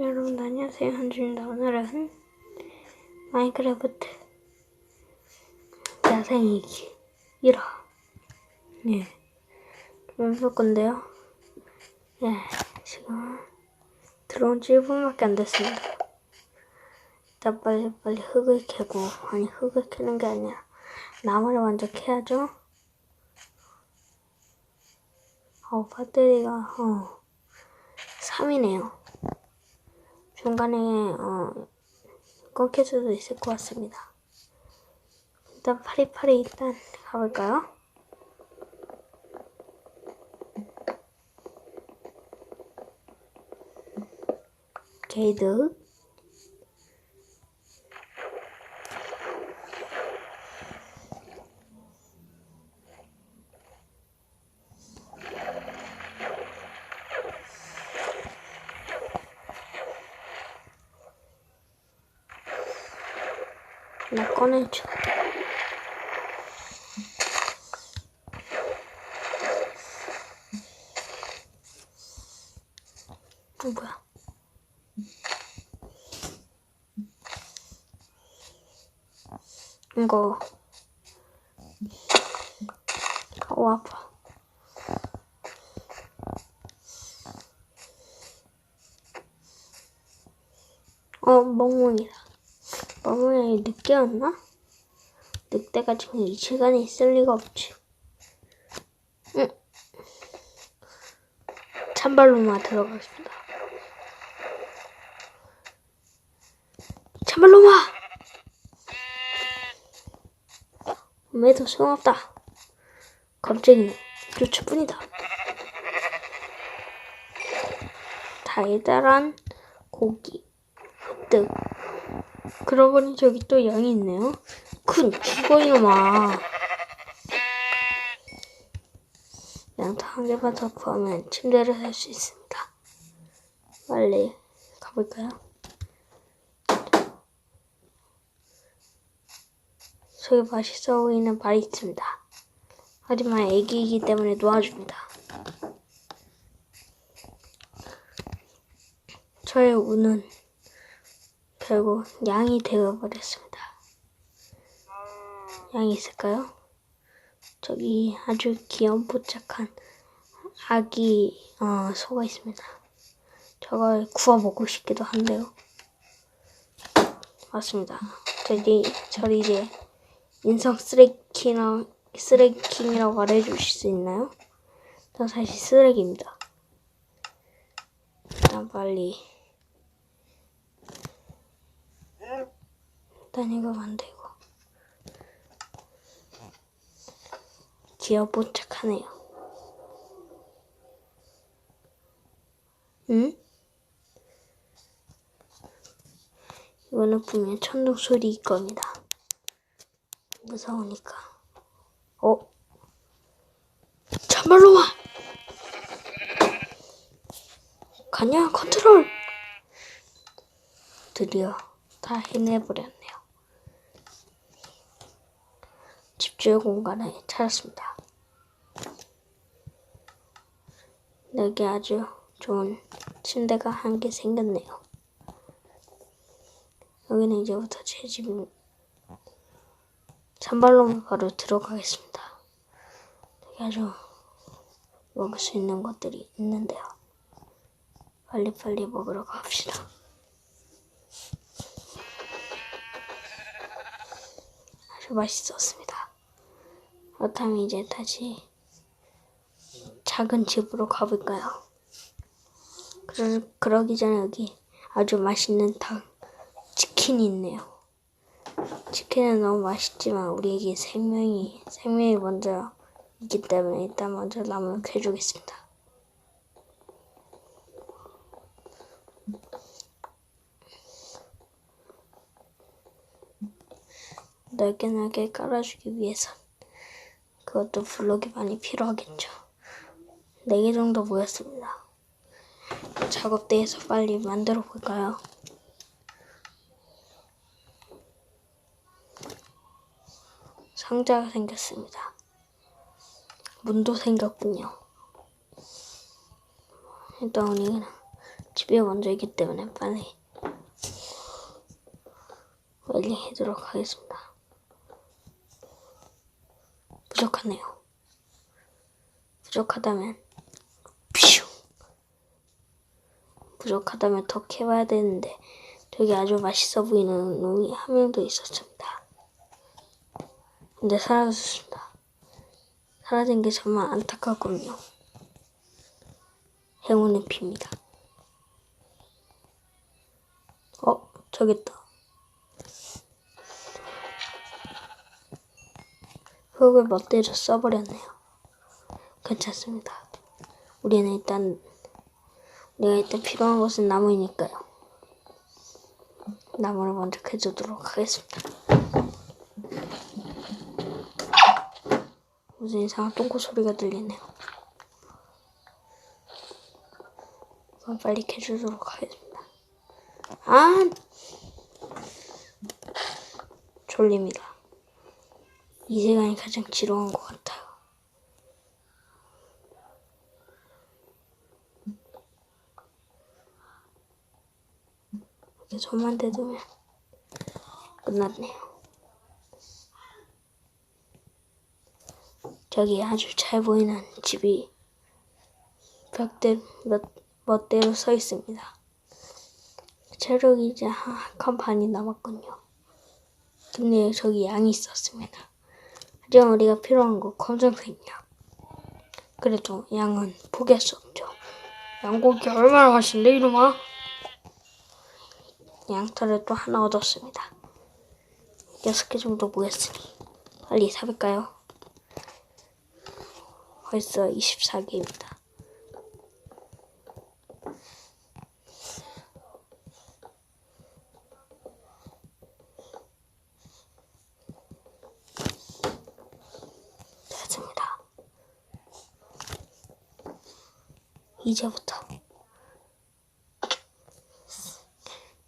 여러분 안녕하세요. 한준입니다. 오늘은 마인크래프트 야생이기 1화. 예. 좀 해볼 건데요. 예 지금 들어온 지 1분밖에 안 됐습니다. 일단 빨리 빨리 흙을 캐고 아니 흙을 캐는 게 아니라 나무를 먼저 캐야죠. 어 배터리가 어 3이네요 중간에 어, 끊길 수도 있을 것 같습니다. 일단 파리파리 일단 가볼까요? 게이드 나 꺼내줘. 어, 뭐야? 이거. 어, 아파. 어, 멍멍이다. 멍멍이 늦게 왔나? 늑대가 지금 이 시간에 있을 리가 없지. 응. 찬발로만 들어가겠습니다. 찬발로마! 매도 소용없다. 겁쟁이는 교추뿐이다. 달달한 고기, 득. 그러고 보니 저기 또 양이 있네요. 큰 죽어 이놈아. 양도 한 개만 더 구하면 침대를 살 수 있습니다. 빨리 가볼까요? 저기 맛있어 보이는 말이 있습니다. 하지만 애기이기 때문에 놓아줍니다. 저의 운은 결국 양이 되어버렸습니다. 양이 있을까요? 저기 아주 귀염뽀짝한 아기 어, 소가 있습니다. 저걸 구워 먹고 싶기도 한데요. 맞습니다. 저희 저를 이제 인성 쓰레기나 쓰레기라고 말해주실 수 있나요? 저 사실 쓰레기입니다. 일단 빨리 일단 이거 만들고 귀여뽀짝하네요. 응? 이거는 분명 천둥 소리일 겁니다. 무서우니까. 어? 참말로 와! 가냐 컨트롤! 드디어 다 해내버렸네요. 집주의 공간을 찾았습니다. 여기 아주 좋은 침대가 한 개 생겼네요. 여기는 이제부터 제 집입니다. 산발로만 바로 들어가겠습니다. 아주 먹을 수 있는 것들이 있는데요. 빨리빨리 먹으러 갑시다. 아주 맛있었습니다. 그렇다면 이제 다시 작은 집으로 가볼까요? 그러, 그러기 전에 여기 아주 맛있는 닭, 치킨이 있네요. 치킨은 너무 맛있지만 우리에게 생명이, 생명이 먼저 있기 때문에 일단 먼저 나무를 캐주겠습니다. 넓게 넓게 깔아주기 위해선 그것도 블록이 많이 필요하겠죠. 4개 정도 모였습니다. 작업대에서 빨리 만들어 볼까요? 상자가 생겼습니다. 문도 생겼군요. 일단 우리는 집 집이 먼저이기 때문에 빨리 빨리 해도록 하겠습니다. 부족하네요. 부족하다면 퓨 부족하다면 더 캐봐야 되는데 저기 아주 맛있어 보이는 놈이 한 명도 있었습니다. 근데 사라졌습니다. 사라진 게 정말 안타깝군요. 행운의 피입니다. 어, 저기 있다. 흙을 멋대로 써버렸네요. 괜찮습니다. 우리는 일단 우리가 일단 필요한 것은 나무이니까요. 나무를 먼저 캐주도록 하겠습니다. 무슨 이상한 똥꼬 소리가 들리네요. 그럼 빨리 캐주도록 하겠습니다. 아! 졸립니다. 이 시간이 가장 지루한 것 같아요. 이렇게 손만 대두면 끝났네요. 저기 아주 잘 보이는 집이 벽대 몇, 멋대로 서 있습니다. 체력이 이제 한칸 반이 남았군요. 근데 저기 양이 있었습니다. 하지만 우리가 필요한 거 검정색 양. 그래도 양은 포기할 수 없죠. 양고기 얼마나 맛있는데 이놈아? 양털을 또 하나 얻었습니다. 여섯 개 정도 모였으니 빨리 사볼까요? 벌써 24개입니다. 됐습니다. 이제부터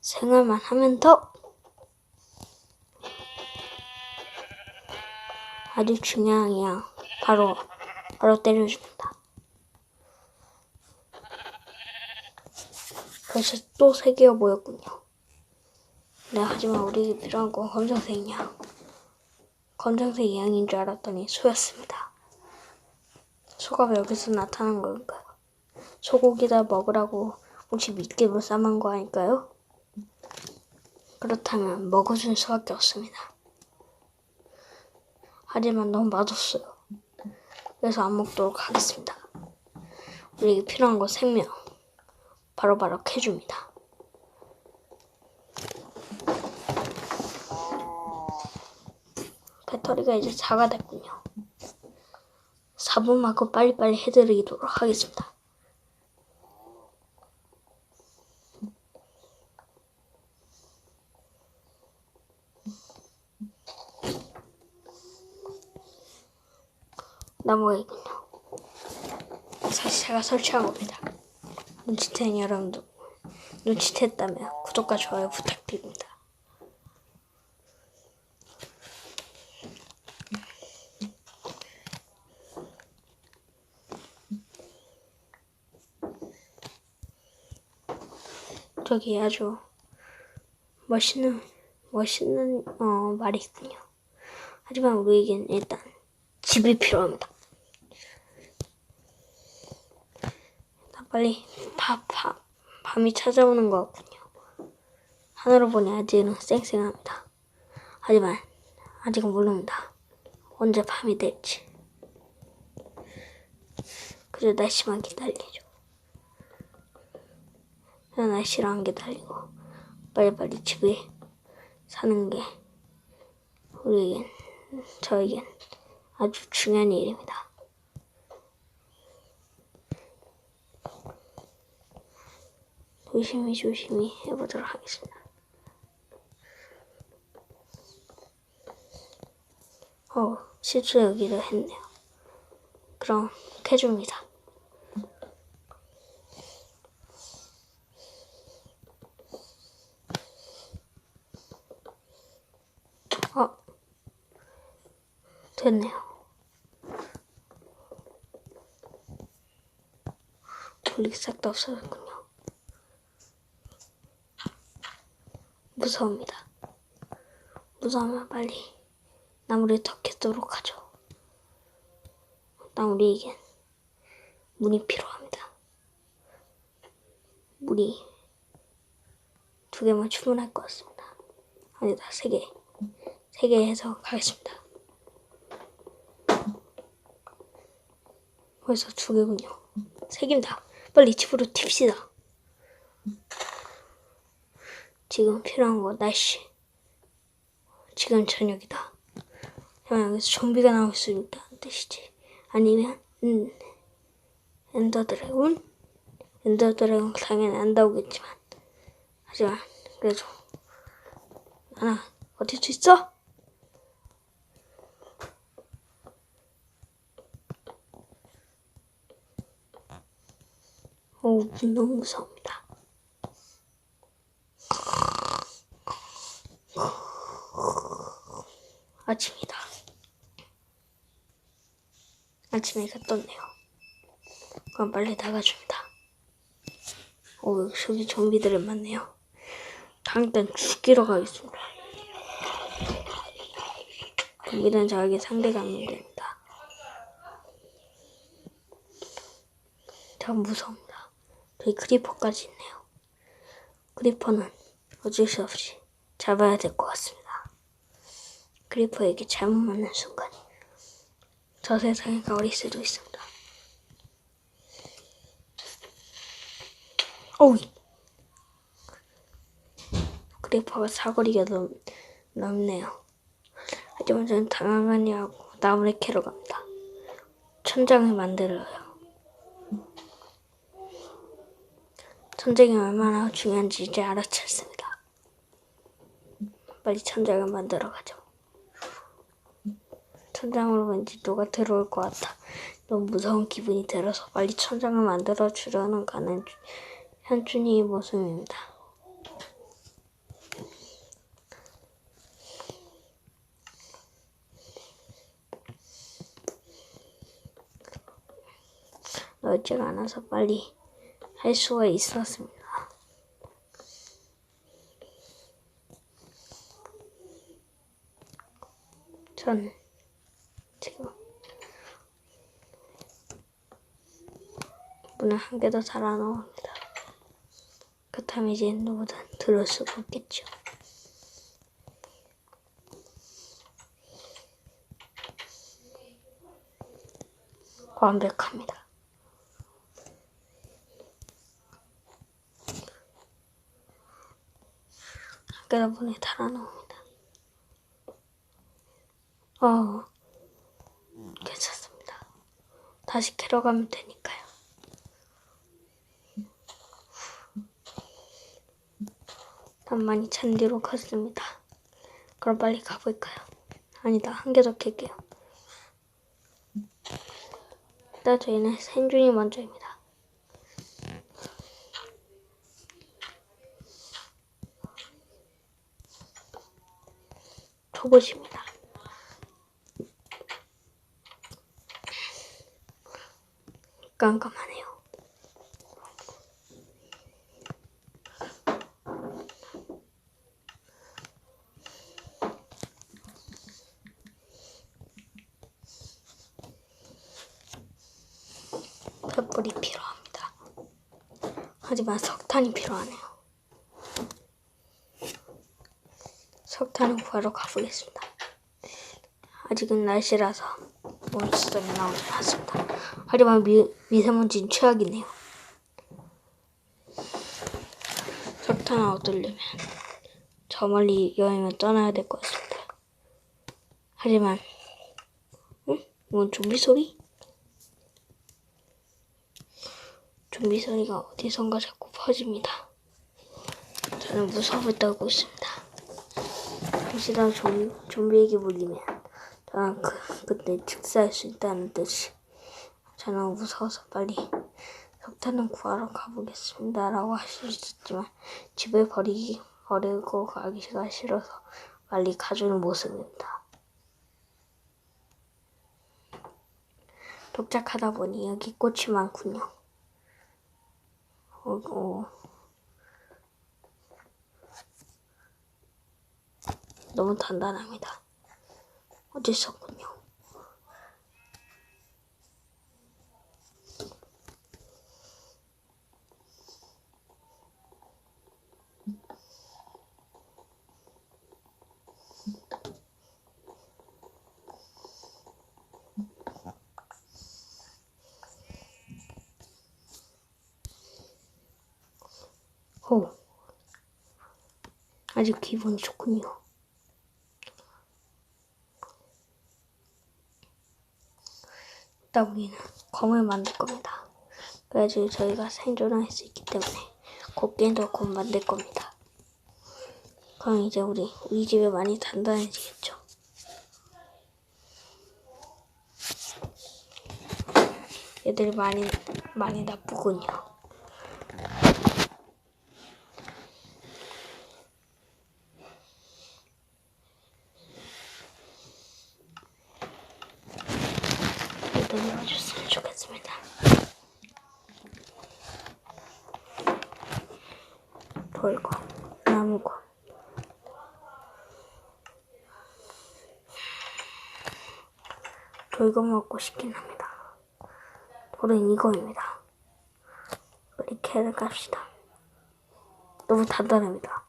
생활만 하면 더 아주 중요한 양 바로 바로 때려줍니다. 벌써 또세 개가 모였군요. 네, 하지만 우리에게 필요한 건 검정색 양. 검정색 양인 줄 알았더니 소였습니다. 소가 왜 여기서 나타난 걸까요? 소고기다 먹으라고 혹시 미끼로 싸만 거 아닐까요? 그렇다면 먹어줄 수밖에 없습니다. 하지만 너무 맛없어요. 그래서 안 먹도록 하겠습니다. 우리에게 필요한 건 생명. 바로바로 캐줍니다. 배터리가 이제 자가 됐군요. 4분만큼 빨리빨리 해드리도록 하겠습니다. 나무가 있군요. 사실 제가 설치한 겁니다. 눈치챈 여러분도 눈치챘다면 구독과 좋아요 부탁드립니다. 저기 아주 멋있는 멋있는 어, 말이 있군요. 하지만 우리에겐 일단 집이 필요합니다. 나 빨리 바, 바, 밤이 찾아오는 것 같군요. 하늘을 보니 아직은 쌩쌩합니다. 하지만 아직은 모릅니다. 언제 밤이 될지. 그저 날씨만 기다리죠. 그냥 날씨를 안 기다리고 빨리빨리 집에 사는 게 우리에겐 저에겐 아주 중요한 일입니다. 조심히 조심히 해보도록 하겠습니다. 어, 실수 여기도 했네요. 그럼 캐줍니다. 어, 됐네요. 돌리기 싹 다 없어졌군요. 무서웁니다. 무서우면 빨리 나무를 더 캐도록 하죠. 일단 우리에겐 물이 필요합니다. 물이 두 개만 충분할 것 같습니다. 아니다, 세 개. 세 개 해서 가겠습니다. 벌써 두 개군요. 세 개입니다. 빨리 집으로 튑시다. 지금 필요한 거 날씨. 지금 저녁이다. 그럼 여기서 좀비가 나올 수 있다는 뜻이지. 아니면 음, 엔더 드래곤? 엔더 드래곤 당연히 안 나오겠지만 하지만 그래도 하나 어딜 수 있어? 오, 너무 무서웁니다. 아침이다. 아침에 해가 떴네요. 그럼 빨리 나가줍니다. 오, 여기 좀비들이 많네요. 당장 죽이러 가겠습니다. 좀비는 저에게 상대가 안 됩니다. 전 무서웁니다. 저기 크리퍼까지 있네요. 크리퍼는 어쩔 수 없이 잡아야 될 것 같습니다. 크리퍼에게 잘못 맞는 순간 저 세상에 가버릴 수도 있습니다. 어우 크리퍼가 사거리가 넘, 넓네요. 하지만 저는 당황하니 하고 나무를 캐러 갑니다. 천장을 만들어요. 천장이 얼마나 중요한지 이제 알아챘습니다. 빨리 천장을 만들어 가죠. 천장으로 왠지 누가 들어올 것 같아. 너무 무서운 기분이 들어서 빨리 천장을 만들어 주려는 가는 주- 현준이의 모습입니다. 넓지가 않아서 빨리 할 수가 있었습니다. 전 지금 문을 한 개 더 달아 놓습니다. 그렇다면 이제 누구든 들을 수가 없겠죠. 완벽합니다. 한 개 더 문에 달아 놓습니다. 어, 괜찮습니다. 다시 캐러 가면 되니까요. 난 많이 찬 뒤로 갔습니다. 그럼 빨리 가볼까요? 아니다, 한 개 더 캘게요. 일단 저희는 생준이 먼저입니다. 초보십니다. 깜깜하네요. 횃불이 필요합니다. 하지만 석탄이 필요하네요. 석탄을 구하러 가보겠습니다. 아직은 날씨라서 몬스터는 나오지 않습니다. 하지만 미, 미세먼지는 최악이네요. 석탄을 얻으려면 저 멀리 여행을 떠나야 될 것 같습니다. 하지만 응? 이건 좀비 소리? 좀비 소리가 어디선가 자꾸 퍼집니다. 저는 무서움을 떨고 있습니다. 혹시나 좀, 좀비에게 물리면 저는 그, 그때 즉사할 수 있다는 뜻이 저는 무서워서 빨리 석탄을 구하러 가보겠습니다. 라고 할 수 있었지만 집에 버리기, 버리고 가기가 싫어서 빨리 가주는 모습입니다. 도착하다 보니 여기 꽃이 많군요. 어, 어. 너무 단단합니다. 수 없군요. 오, 아주 기분이 좋군요. 이따 우리는 검을 만들 겁니다. 그래야지 저희가 생존할 수 있기 때문에 곱게도 곧 만들 겁니다. 그럼 이제 우리 우리 집에 많이 단단해지겠죠. 얘들이 많이 많이 나쁘군요. 얘들이 와줬으면 좋겠습니다. 돌고 나무고 돌고 먹고 싶긴 합니다. 돌은 이거입니다. 우리 캐를 갑시다. 너무 단단합니다.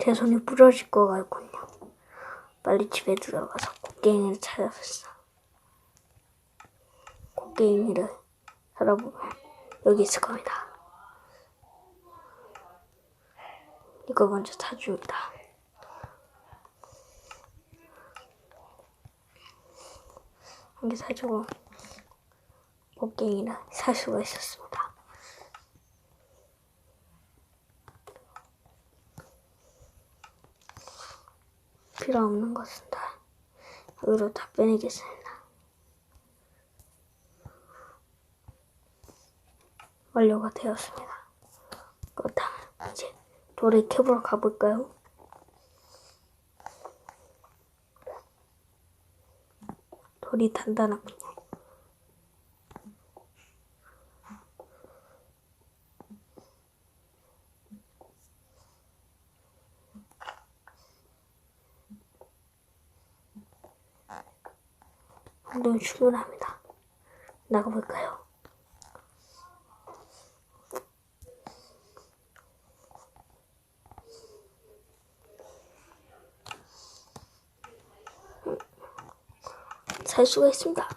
제 손이 부러질 것 같군요. 빨리 집에 들어가서 곡괭이를 찾아봤어. 곡괭이를 찾아보면 여기 있을 겁니다. 이거 먼저 사줍니다. 한개 사주고 곡괭이를 살 수가 있었습니다. 필요 없는 것은 다 여기로 다 빼내겠습니다. 완료가 되었습니다. 그렇다면 이제 돌을 캐보러 가볼까요? 돌이 단단하군요. 너무 충분합니다. 나가볼까요? 살 수가 있습니다.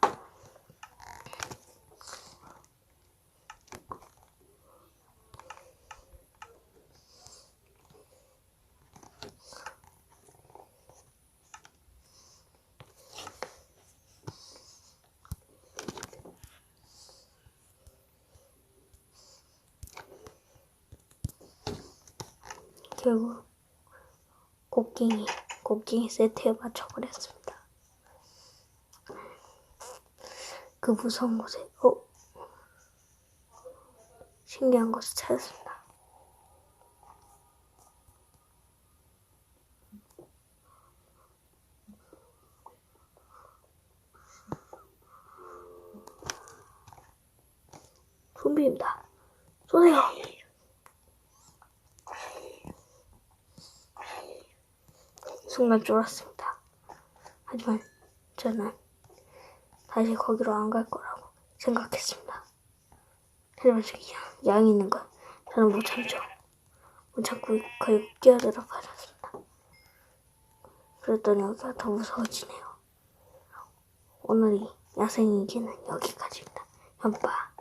결국 곡괭이 곡괭이 세트에 맞춰버렸습니다. 그 무서운 곳에 어 신기한 것을 찾았습니다. 좀비입니다. 쏘세요. 순간 쫄았습니다. 하지만 저는 다시 거기로 안 갈 거라고 생각했습니다. 하지만 저기 양, 양이 있는 걸 저는 못 참죠. 못 참고 거의 끼어들어 버렸습니다. 그랬더니 여기가 더 무서워지네요. 오늘이 야생이기는 여기까지입니다. 현빠.